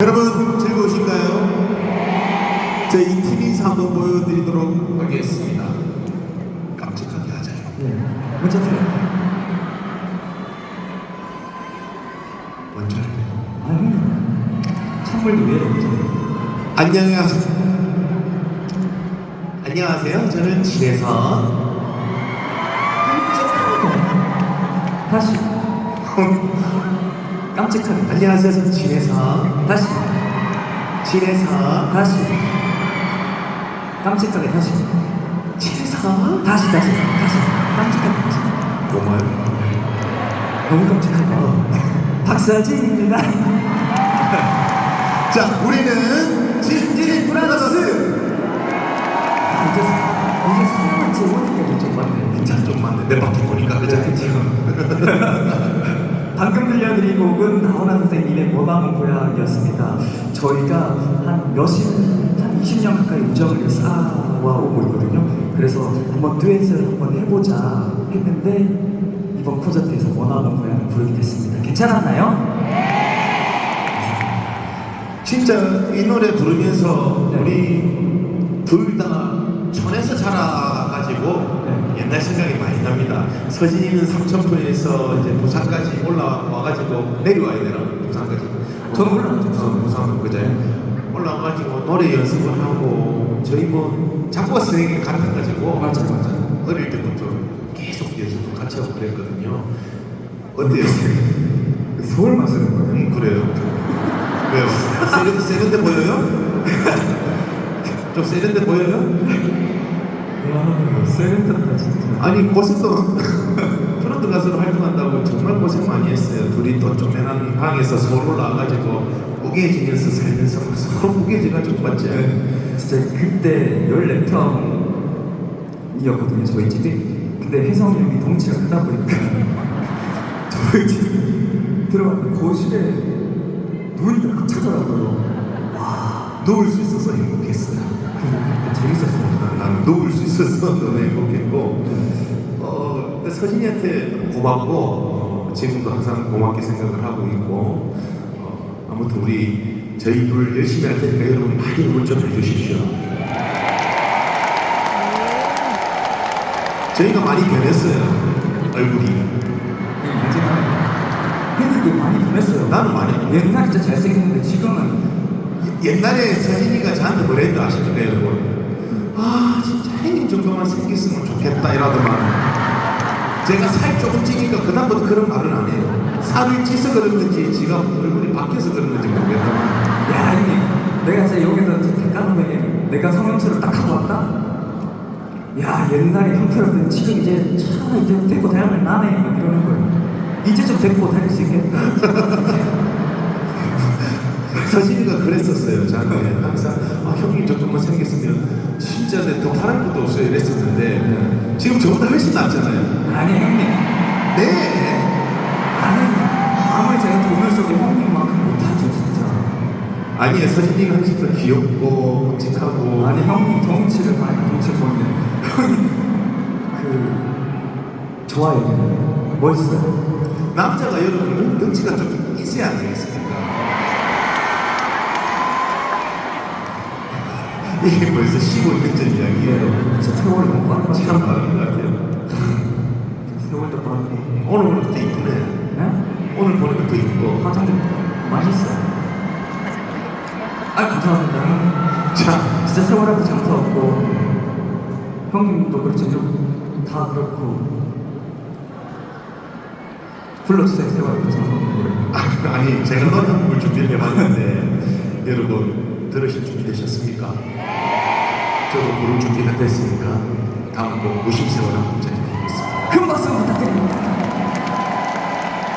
여러분 즐거우신가요? 제이 TV에서 한번 보여드리도록 하겠습니다. 깜찍하게 하자요. 네, 먼저 들어요. 먼저. 아니, 찬물도 왜 이러죠? 안녕하세요. 안녕하세요. 저는 진혜선. 다시. 깜찍하게. 안녕하세요. 진혜선. 다시. 진혜선. 다시. 깜찍하게 다시. 진혜선. 다시, 다시. 다시. 깜찍하게 다시. 고마워요. 너무 깜찍하다. 박사진입니다. 자, 우리는 진진 브라더스. 아, 이제, 이제 사람만 제보니까 좀 맞네. 자, 좀 맞네. 내 바퀴 보니까 그죠? 방금 들려드린 곡은 나훈아 선생님의 모방은 고향이었습니다. 저희가 한 몇십, 한 20년 가까이 우정을 쌓아오고 있거든요. 그래서 한번 듀엣을 한번 해보자 했는데 이번 콘서트에서 원하는 고향을 부르게 됐습니다. 괜찮았나요? 진짜 이 노래 부르면서 네. 우리 둘다 촌에서 자라가지고 네. 옛날 생각이 많이 납니다. 서진이는 삼천포에서 이제 부산까지 올라와가지고 내려와야 되나 부산까지. 저는 올라왔죠. 부산 부산 그제 올라와가지고 노래 연습을 하고 저희 뭐 작곡가 선생님 같아가지고 맞아요, 맞아요. 어릴 때부터 계속 연습을 같이 하고 그랬거든요. 어때요? 서울만 쓰는 거예요? 음 그래요. 왜요? 세련돼, 세련돼 보여요? 좀 세련돼 보여요? 와, 세련됐다 진짜. 아니 고생도 프런트 가수로 활동한다고 정말 고생 많이 했어요. 둘이 또 쪼매난 방에서 서로 올라와가지고 우개지면서 살면서 막 서로 우개져가지고 맞지? 진짜 그때 14평이었거든요 저희 집이 근데 혜성이 형이 덩치가 크다 보니까 저희 집 들어갔는데 거실에 눈이 딱 차더라고요 누울 수 있어서 행복했어요. 누울 수 있어서 너무 행복했고 어, 근데 서진이한테 고맙고 어, 지금도 항상 고맙게 생각을 하고 있고 어, 아무튼 우리 저희 둘 열심히 할 테니까 여러분 많이 응원 좀 해주십시오. 저희가 많이 변했어요 얼굴이 했는데 많이 보냈어요 나는 많이 옛날 진짜 잘생겼는데 지금은 옛날에 서진이가 저한테 뭐랬다 아십니까 여러분? 아 진짜 혜님 정도만 생겼으면 좋겠다 이러더만 제가 살 조금 찌니까 그다음부터 그런 말은 안 해요. 살을 찌서 그런 건지 지가 얼굴이 바뀌어서 그런 건지 모르겠다만 야 형님 내가 진짜 여기서 객관하면 내가 성형수를 딱 하고 왔다? 야 옛날에 형태였던 지금 이제 참 이제 데리고 다니면 나네. 막 이러는 거예요. 이제 좀 데리고 다닐 수 있겠다 서진이가 그랬었어요. 저한테 항상 아 형님 조금만 생겼으면 진짜 내더 바랄 것도 없어요. 이랬었는데 지금 저보다 훨씬 낫잖아요. 아니 형님. 네. 아니 아무리 제가 돈을 써도 형님만큼 못하죠 진짜. 아니에요 서진이가 훨씬 더 귀엽고 끔찍하고. 아니 형님 덩치를 봐야 덩치 보는데 형님 그 좋아요. 멋있어요. 남자가 여러분 덩치가 좀 있어야 안 되겠습니까? 이게 벌써 15년 전 이야기예요. 진짜 세월이 너무 빠른 것 참 같아요 것 같아요. 세월도 빠르고 오늘 보니까 더 이쁘네. 네? 오늘 보니까 더 이쁘고. 화장도 맛있어요 아 감사합니다 자, 진짜 세월하고 장사 없고 형님도 그렇죠 좀다 그렇고 불러주세요 세월하고 장사 없고 노래 아니 제가 노래 한 곡을 준비를 해봤는데 여러분 들으실 준비 되셨습니까? 저도 부를 준비가 됐으니까 다음 곡 무심세월 한곡 전해드리겠습니다. 큰 박수 부탁드립니다